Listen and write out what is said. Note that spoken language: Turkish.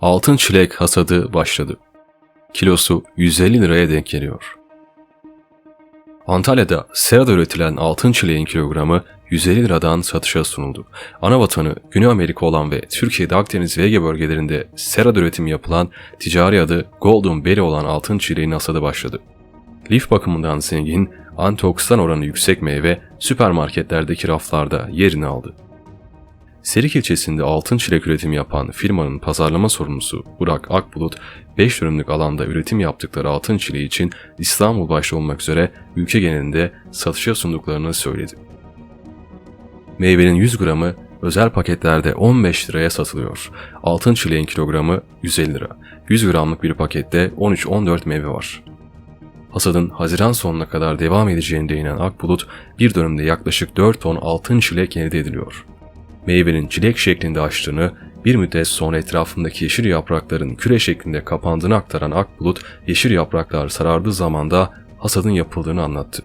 altın çilek hasadı başladı. Kilosu 150 liraya denk geliyor. Antalya'da serada üretilen altın çileğin kilogramı 150 liradan satışa sunuldu. Ana vatanı Güney Amerika olan ve Türkiye'de Akdeniz ve Ege bölgelerinde serada üretimi yapılan ticari adı Golden Berry olan altın çileğin hasadı başladı. Lif bakımından zengin, antioksidan oranı yüksek meyve süpermarketlerdeki raflarda yerini aldı. Serik ilçesinde altın çilek üretimi yapan firmanın pazarlama sorumlusu Burak Akbulut, 5 dönümlük alanda üretim yaptıkları altın çileği için İstanbul başta olmak üzere ülke genelinde satışa sunduklarını söyledi. Meyvenin 100 gramı özel paketlerde 15 liraya satılıyor. Altın çileğin kilogramı 150 lira. 100 gramlık bir pakette 13-14 meyve var. Hasadın Haziran sonuna kadar devam edeceğine değinen Akbulut, bir dönemde yaklaşık 4 ton altın çilek elde ediliyor. Meyvenin çilek şeklinde açtığını, bir müddet sonra etrafındaki yeşil yaprakların küre şeklinde kapandığını aktaran Akbulut, yeşil yapraklar sarardığı zaman da hasadın yapıldığını anlattı.